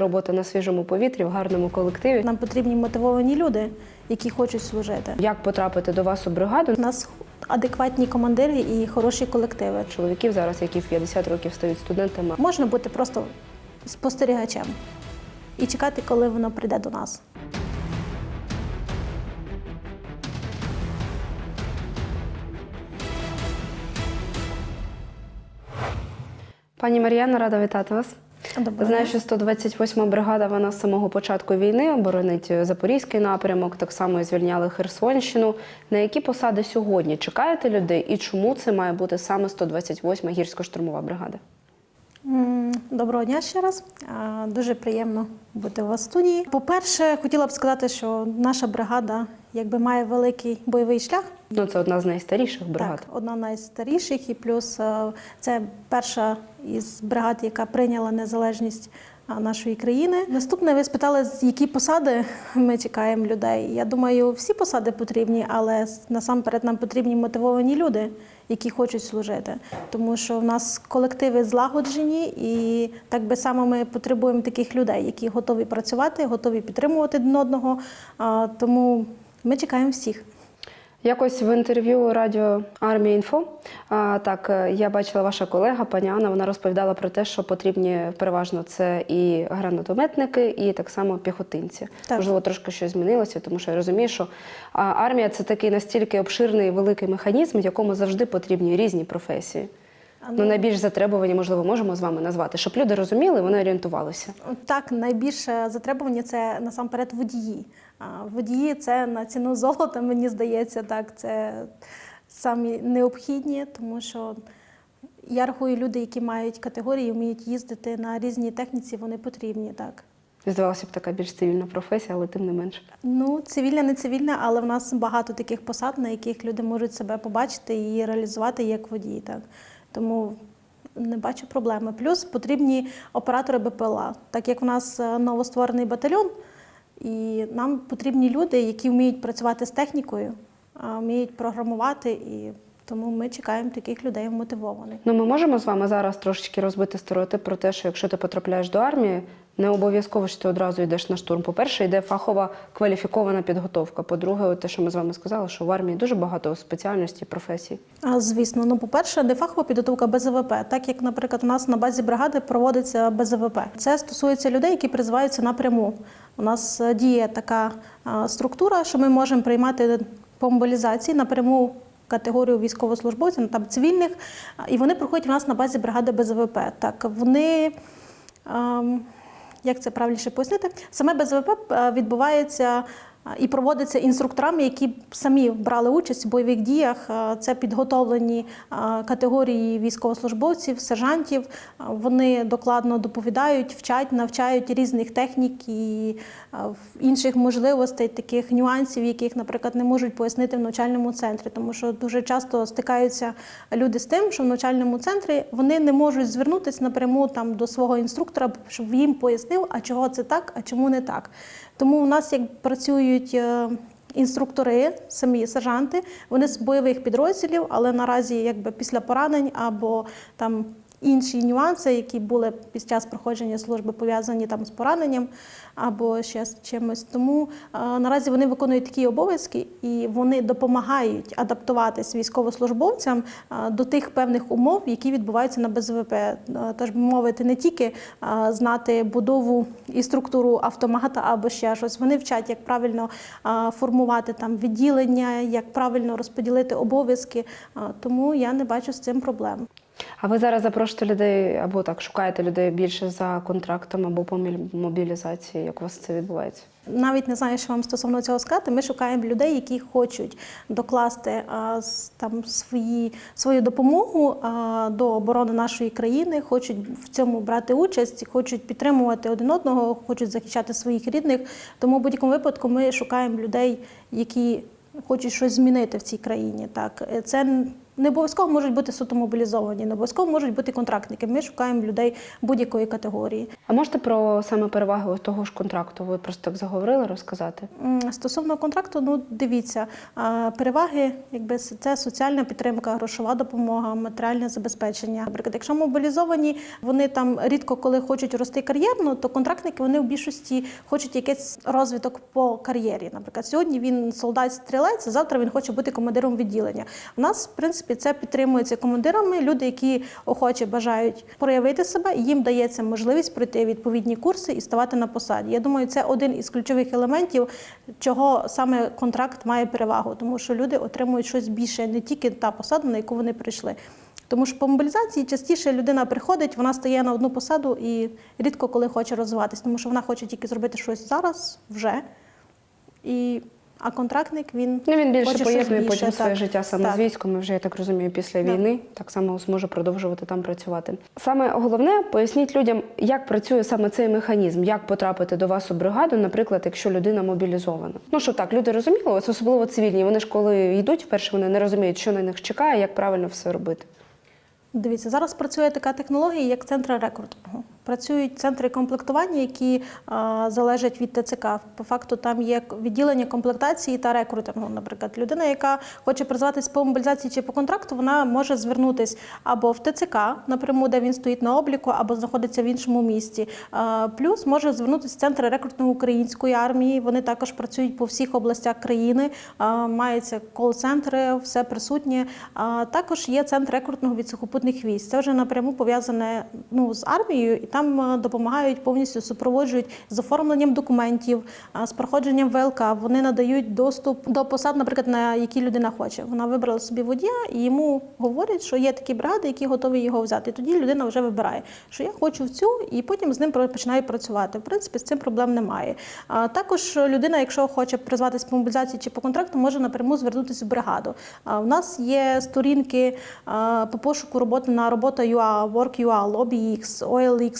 Робота на свіжому повітрі, в гарному колективі. Нам потрібні мотивовані люди, які хочуть служити. Як потрапити до вас у бригаду? У нас адекватні командири і хороші колективи. Чоловіків зараз, які в 50 років стають студентами. Можна бути просто спостерігачем і чекати, коли воно прийде до нас. Пані Мар'яна, рада вітати вас. Добре. Знаю, що 128-ма бригада вона з самого початку війни оборонить Запорізький напрямок, так само і звільняли Херсонщину. На які посади сьогодні чекаєте людей і чому це має бути саме 128-ма гірсько-штурмова бригада? Доброго дня ще раз. Дуже приємно бути у вас в студії. По-перше, хотіла б сказати, що наша бригада якби має великий бойовий шлях. Ну, це одна з найстаріших бригад. Так, одна з найстаріших, і плюс е, це перша із бригад, яка прийняла незалежність нашої країни. Наступне, ви спитали, з які посади ми чекаємо людей. Я думаю, всі посади потрібні, але насамперед нам потрібні мотивовані люди, які хочуть служити. Тому що в нас колективи злагоджені, і так би само ми потребуємо таких людей, які готові працювати, готові підтримувати один одного. Тому ми чекаємо всіх. Якось в інтерв'ю радіо Армія Інфо а, так е, я бачила ваша колега, пані Анна. Вона розповідала про те, що потрібні переважно це і гранатометники, і так само піхотинці. Так. Можливо, трошки щось змінилося, тому що я розумію, що армія це такий настільки обширний великий механізм, в якому завжди потрібні різні професії. А, Ну, найбільш затребувані, можливо, можемо з вами назвати, щоб люди розуміли, вони орієнтувалися. Так, найбільше затребування це насамперед водії. А водії це на ціну золота, мені здається, так, це самі необхідні, тому що я рахую, люди, які мають категорії, вміють їздити на різній техніці, вони потрібні, так. Здавалося б, така більш цивільна професія, але тим не менше. Ну, цивільна, не цивільна, але в нас багато таких посад, на яких люди можуть себе побачити і реалізувати як водії. Так. Тому не бачу проблеми. Плюс потрібні оператори БПЛА, так як в нас е, новостворений батальйон, і нам потрібні люди, які вміють працювати з технікою, вміють програмувати, і тому ми чекаємо таких людей мотивованих. Ну, ми можемо з вами зараз трошечки розбити стереотип про те, що якщо ти потрапляєш до армії, не обов'язково що ти одразу йдеш на штурм. По-перше, йде фахова кваліфікована підготовка. По-друге, те, що ми з вами сказали, що в армії дуже багато спеціальностей, професій. А, Звісно, ну по-перше, не фахова підготовка БЗВП, так як, наприклад, у нас на базі бригади проводиться БЗВП. Це стосується людей, які призиваються напряму. У нас е, діє така структура, що ми можемо приймати по мобілізації напряму категорію військовослужбовців, ну, там цивільних, і вони проходять у нас на базі бригади БЗВП. Так, вони. ем, як це правильніше пояснити? Саме БЗВП е, відбувається і проводиться інструкторами, які самі брали участь в бойових діях. Е, Це підготовлені е, категорії військовослужбовців, сержантів. Е, Вони докладно доповідають, вчать, навчають різних технік і інших можливостей, таких нюансів, яких, наприклад, не можуть пояснити в навчальному центрі, тому що дуже часто стикаються люди з тим, що в навчальному центрі вони не можуть звернутися напряму там до свого інструктора, щоб їм пояснив, а чого це так, а чому не так. Тому у нас як працюють. Е, Інструктори, самі сержанти, вони з бойових підрозділів, але наразі якби після поранень або там інші нюанси, які були під час проходження служби пов'язані там з пораненням або ще з чимось. Тому е, наразі вони виконують такі обов'язки і вони допомагають адаптуватись військовослужбовцям е, до тих певних умов, які відбуваються на БЗВП. Е, Тож би мовити, не тільки е, знати будову і структуру автомата або ще щось. Вони вчать, як правильно е, формувати там відділення, як правильно розподілити обов'язки. Е, Тому я не бачу з цим проблем. А ви зараз запрошуєте людей або так шукаєте людей більше за контрактом або по мобілізації? Як у вас це відбувається? Навіть не знаю, що вам стосовно цього сказати. Ми шукаємо людей, які хочуть докласти а, там свої свою допомогу а, до оборони нашої країни, хочуть в цьому брати участь, хочуть підтримувати один одного, хочуть захищати своїх рідних. Тому в будь-якому випадку ми шукаємо людей, які хочуть щось змінити в цій країні. Так, Е, це Не обов'язково можуть бути суто мобілізовані, не обов'язково можуть бути контрактники. Ми шукаємо людей будь-якої категорії. А можете про саме переваги того ж контракту? Ви просто так заговорили розказати? Стосовно контракту, ну дивіться, переваги, якби це соціальна підтримка, грошова допомога, матеріальне забезпечення. Наприклад, якщо мобілізовані, вони там рідко коли хочуть рости кар'єрно, то контрактники вони в більшості хочуть якийсь розвиток по кар'єрі. Наприклад, сьогодні він солдат-стрілець, завтра він хоче бути командиром відділення. У нас, в принципі, це підтримується командирами. Люди, які охоче бажають проявити себе, їм дається можливість пройти відповідні курси і ставати на посаді. Я думаю, це один із ключових елементів, чого саме контракт має перевагу, тому що люди отримують щось більше, не тільки та посада, на яку вони прийшли. Тому що по мобілізації частіше людина приходить, вона стає на одну посаду і рідко коли хоче розвиватись, тому що вона хоче тільки зробити щось зараз, вже. І, а контрактник він Ну він більше хоче поєднує більше, потім своє життя саме Так. з військом. Вже я так розумію, після Да. війни так само зможе продовжувати там працювати. Саме головне, поясніть людям, як працює саме цей механізм, як потрапити до вас у бригаду, наприклад, якщо людина мобілізована. Ну що так, люди розуміли, ось особливо цивільні. Вони ж коли йдуть, вперше вони не розуміють, що на них чекає, як правильно все робити. Дивіться, зараз працює така технологія, як центри рекрутингу. Працюють центри комплектування, які а, залежать від ТЦК. По факту там є відділення комплектації та рекрутингу. Наприклад, людина, яка хоче призватись по мобілізації чи по контракту, вона може звернутись або в ТЦК напряму, де він стоїть на обліку, або знаходиться в іншому місті. А, плюс може звернутися в центри рекрутингу української армії. Вони також працюють по всіх областях країни. А, маються кол-центри, все присутнє. Також є центр рекрутингу від сухопутних військ. Це вже напряму пов'язане ну, з армією, і там е, допомагають повністю супроводжують з оформленням документів, з проходженням ВЛК. Вони надають доступ до посад, наприклад, на які людина хоче. Вона вибрала собі водія, і йому говорять, що є такі бригади, які готові його взяти. Тоді людина вже вибирає, що я хочу в цю, і потім з ним починає працювати. В принципі, з цим проблем немає. А також людина, якщо хоче призватися по мобілізації чи по контракту, може напряму звернутися в бригаду. А у нас є сторінки по пошуку роботи на робота.ua, Work.ua, LobbyX, OLX,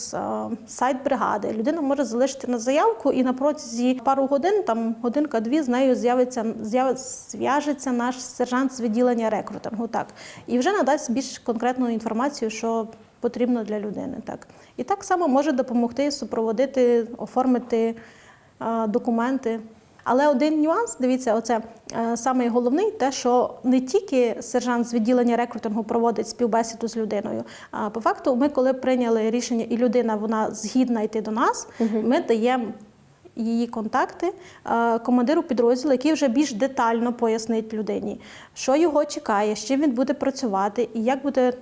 сайт бригади. Людина може залишити на заявку, і на протязі пару годин, там годинка-дві, з нею з'явиться з'яви- зв'яжеться наш сержант з відділення рекрутингу. Так і вже надасть більш конкретну інформацію, що потрібно для людини. Так і так само може допомогти супроводити, оформити документи. Але один нюанс, дивіться, оце е, саме головний, те, що не тільки сержант з відділення рекрутингу проводить співбесіду з людиною. А по факту, ми, коли прийняли рішення, і людина вона згідна йти до нас, ми даємо. Її контакти е, командиру підрозділу, який вже більш детально пояснить людині, що його чекає, з чим він буде працювати і як буде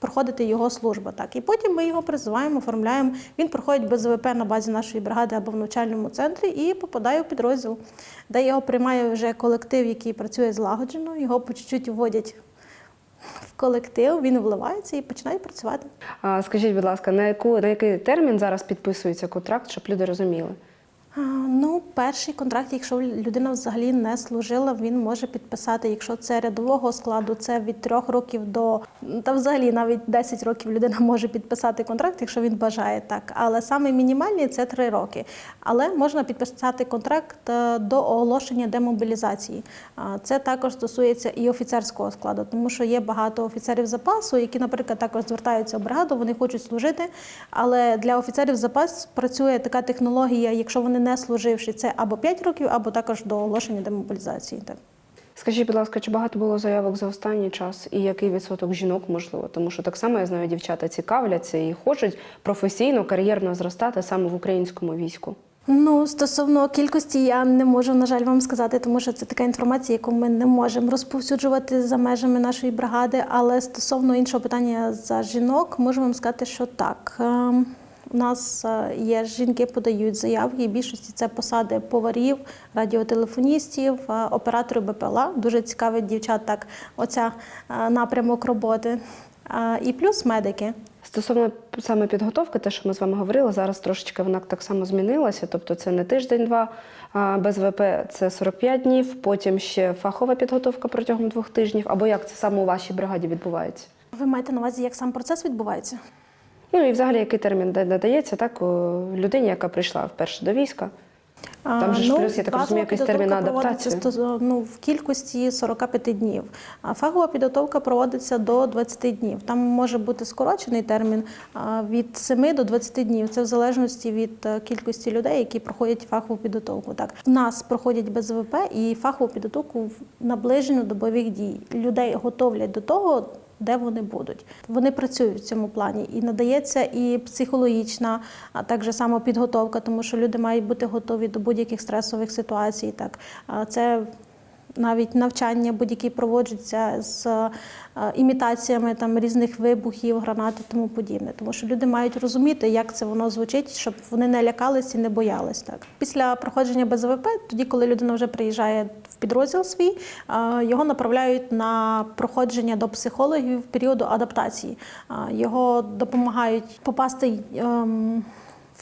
проходити його служба. Так. І потім ми його призиваємо, оформляємо. Він проходить БЗВП на базі нашої бригади або в навчальному центрі і попадає в підрозділ, де його приймає вже колектив, який працює злагоджено, його по чуть-чуть вводять в колектив, він вливається і починає працювати. А скажіть, будь ласка, на яку на який термін зараз підписується контракт, щоб люди розуміли? Ну, перший контракт, якщо людина взагалі не служила, він може підписати. Якщо це рядового складу, це від трьох років до та взагалі навіть 10 років людина може підписати контракт, якщо він бажає так. Але саме мінімальний це три роки. Але можна підписати контракт е, до оголошення демобілізації. Це також стосується і офіцерського складу, тому що є багато офіцерів запасу, які, наприклад, також звертаються в бригаду, вони хочуть служити. Але для офіцерів запасу працює така технологія, якщо вони не служивши, це або 5 років, або також до оголошення демобілізації. Скажіть, будь ласка, чи багато було заявок за останній час, і який відсоток жінок можливо? Тому що так само я знаю, дівчата цікавляться і хочуть професійно, кар'єрно зростати саме в українському війську. Ну, стосовно кількості, я не можу, на жаль, вам сказати, тому що це така інформація, яку ми не можемо розповсюджувати за межами нашої бригади. Але стосовно іншого питання за жінок, можу вам сказати, що так. У нас е, є жінки, подають заявки, і в більшості це посади поварів, радіотелефоністів, е, операторів БПЛА. Дуже цікавить дівчат так, оця е, напрямок роботи. І плюс медики. Стосовно саме підготовки, те, що ми з вами говорили, зараз трошечки вона так само змінилася. Тобто це не тиждень-два без ВП це 45 днів, потім ще фахова підготовка протягом двох тижнів. Або як це саме у вашій бригаді відбувається? Ви маєте на увазі, як сам процес відбувається? Ну і взагалі який термін да- надається так людині, яка прийшла вперше до війська? Там же ж плюс, я так розумію, якийсь термін на адаптацію. ну, в кількості 45 днів. А фахова підготовка проводиться до 20 днів. Там може бути скорочений термін від 7 до 20 днів. Це в залежності від е, кількості людей, які проходять фахову підготовку. Так, в нас проходять без ВП і фахову підготовку в- наближену до бойових дій. Людей готовлять до того. Де вони будуть, вони працюють в цьому плані, і надається і психологічна, а також само підготовка, тому що люди мають бути готові до будь-яких стресових ситуацій. Так це навіть навчання будь-які проводжуються з е, імітаціями там різних вибухів, гранат і тому подібне. Тому що люди мають розуміти, як це воно звучить, щоб вони не лякались і не боялись. Так після проходження БЗВП, тоді, коли людина вже приїжджає в підрозділ свій, е, його направляють на проходження до психологів в періоду адаптації. Е, Його допомагають попасти.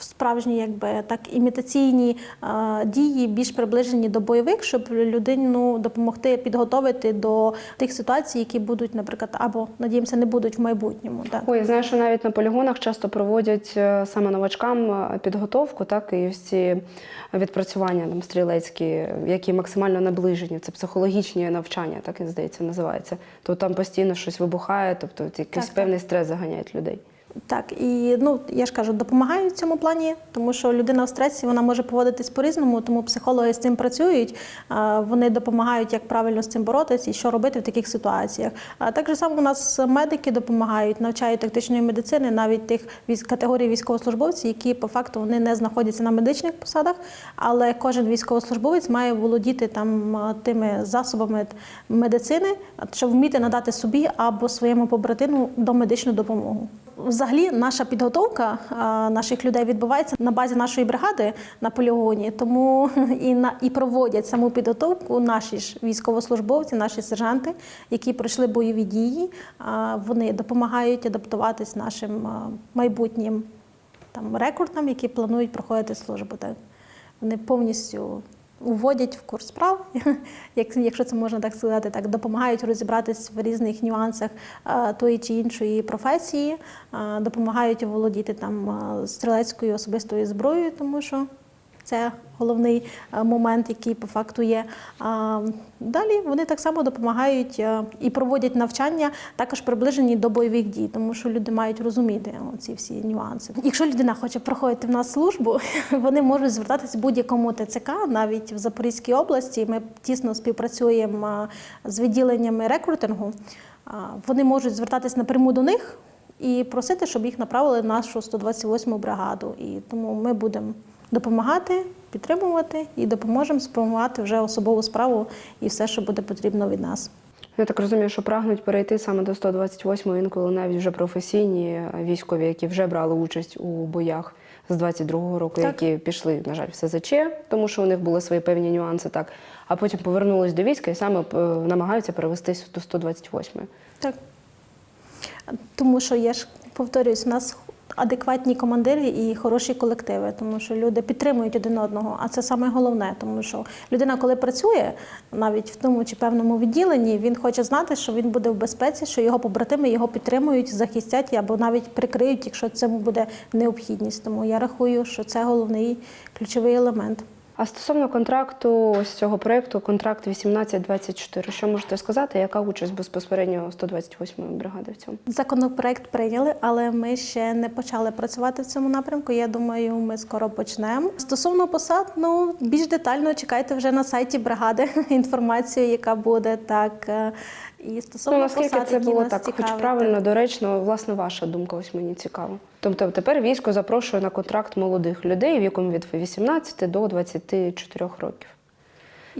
Справжні, якби так, імітаційні е, дії, більш приближені до бойових, щоб людину допомогти підготовити до тих ситуацій, які будуть, наприклад, або надіємося, не будуть в майбутньому. Так. Ой, знаю, що навіть на полігонах часто проводять е, саме новачкам е, підготовку, так і ці відпрацювання там стрілецькі, які максимально наближені. Це психологічні навчання, так і здається, називається. То там постійно щось вибухає, тобто якийсь Так, так. певний стрес заганяють людей. Так, і ну я ж кажу, допомагають в цьому плані, тому що людина в стресі вона може поводитись по-різному, тому психологи з цим працюють. Вони допомагають, як правильно з цим боротися і що робити в таких ситуаціях. А так же само у нас медики допомагають, навчають тактичної медицини, навіть тих категорій військовослужбовців, які по факту вони не знаходяться на медичних посадах, але кожен військовослужбовець має володіти там тими засобами медицини, щоб вміти надати собі або своєму побратиму домедичну допомогу. Взагалі, наша підготовка наших людей відбувається на базі нашої бригади на полігоні, тому і на і проводять саму підготовку наші ж військовослужбовці, наші сержанти, які пройшли бойові дії. Вони допомагають адаптуватись нашим майбутнім там рекрутам, які планують проходити службу. Так вони повністю уводять в курс справ, якщо це можна так сказати, так допомагають розібратись в різних нюансах е, тої чи іншої професії, е, допомагають володіти там е, стрілецькою особистою зброєю, тому що це головний е, момент, який по факту є. Далі вони так само допомагають е, і проводять навчання, також приближені до бойових дій, тому що люди мають розуміти ці всі нюанси. Якщо людина хоче проходити в нас службу, вони можуть звертатися будь-якому ТЦК, навіть в Запорізькій області. Ми тісно співпрацюємо е, з відділеннями рекрутингу. Вони можуть звертатись напряму до них і просити, щоб їх направили в нашу 128-му бригаду. І тому ми будемо допомагати, підтримувати і допоможемо сформувати вже особову справу і все, що буде потрібно від нас. Я так розумію, що прагнуть перейти саме до 128-го, інколи навіть вже професійні військові, які вже брали участь у боях з 22-го року, Так. які пішли, на жаль, в СЗЧ, тому що у них були свої певні нюанси, так, а потім повернулись до війська і саме е, намагаються перевестись до 128-ї. Так. Тому що я ж повторююсь, у нас адекватні командири і хороші колективи, тому що люди підтримують один одного. А це саме головне, тому що людина, коли працює, навіть в тому чи певному відділенні, він хоче знати, що він буде в безпеці, що його побратими його підтримують, захистять або навіть прикриють, якщо це буде необхідність. Тому я рахую, що це головний ключовий елемент. А стосовно контракту ось цього проєкту, контракт 18-24, що можете сказати, яка участь безпосередньо 128-ї бригади в цьому? Законопроект прийняли, але ми ще не почали працювати в цьому напрямку. Я думаю, ми скоро почнемо. Стосовно посад, ну більш детально чекайте вже на сайті бригади інформацію, яка буде так. І Ну, стосовно наскільки посад, це було так, хоч правильно, доречно, власне, ваша думка, ось мені цікаво. Тобто тепер військо запрошує на контракт молодих людей віком від 18 до 24 років.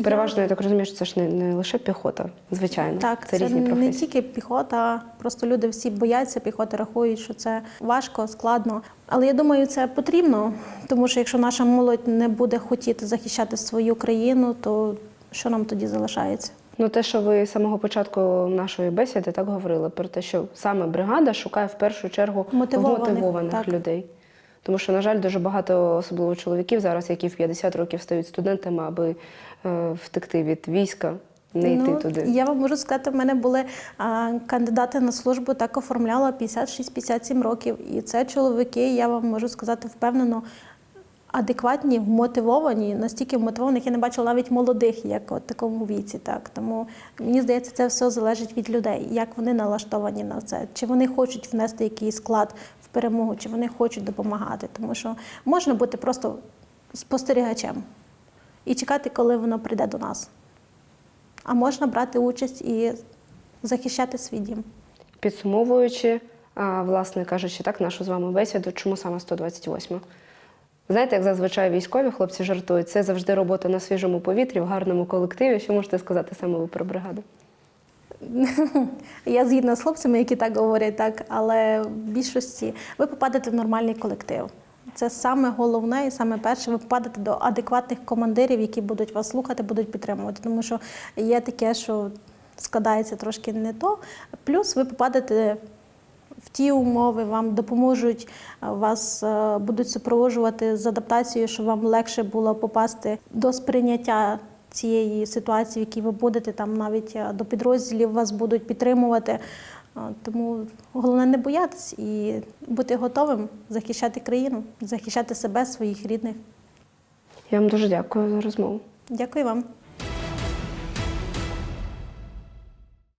Переважно, я так розумію, що це ж не, не лише піхота, звичайно. Так, це, це, різні не тільки піхота, просто люди всі бояться піхоти, рахують, що це важко, складно. Але я думаю, це потрібно, тому що якщо наша молодь не буде хотіти захищати свою країну, то що нам тоді залишається? Ну, те, що ви з самого початку нашої бесіди так говорили, про те, що саме бригада шукає в першу чергу Мотивованих, мотивованих так. людей. Тому що, на жаль, дуже багато, особливо чоловіків зараз, які в 50 років стають студентами, аби е, втекти від війська, не йти ну, туди. Я вам можу сказати, в мене були а, кандидати на службу, так оформляла 56-57 років. І це чоловіки, я вам можу сказати впевнено, адекватні, вмотивовані, настільки вмотивованих, я не бачила навіть молодих, як от такому віці. Так. Тому мені здається, це все залежить від людей, як вони налаштовані на це, чи вони хочуть внести якийсь склад в перемогу, чи вони хочуть допомагати. Тому що можна бути просто спостерігачем і чекати, коли воно прийде до нас. А можна брати участь і захищати свій дім. Підсумовуючи, власне кажучи, так, нашу з вами бесіду, чому саме 128? Знаєте, як зазвичай військові хлопці жартують, це завжди робота на свіжому повітрі, в гарному колективі. Що можете сказати саме ви про бригаду? Я згідна з хлопцями, які так говорять, так, але в більшості ви попадете в нормальний колектив. Це саме головне і саме перше, ви попадете до адекватних командирів, які будуть вас слухати, будуть підтримувати. Тому що є таке, що складається трошки не то. Плюс ви попадете в ті умови, вам допоможуть, е, вас е, будуть супроводжувати з адаптацією, щоб вам легше було попасти до сприйняття цієї ситуації, в якій ви будете, там навіть е, до підрозділів вас будуть підтримувати. Тому головне не боятись і бути готовим захищати країну, захищати себе, своїх рідних. Я вам дуже дякую за розмову. Дякую вам.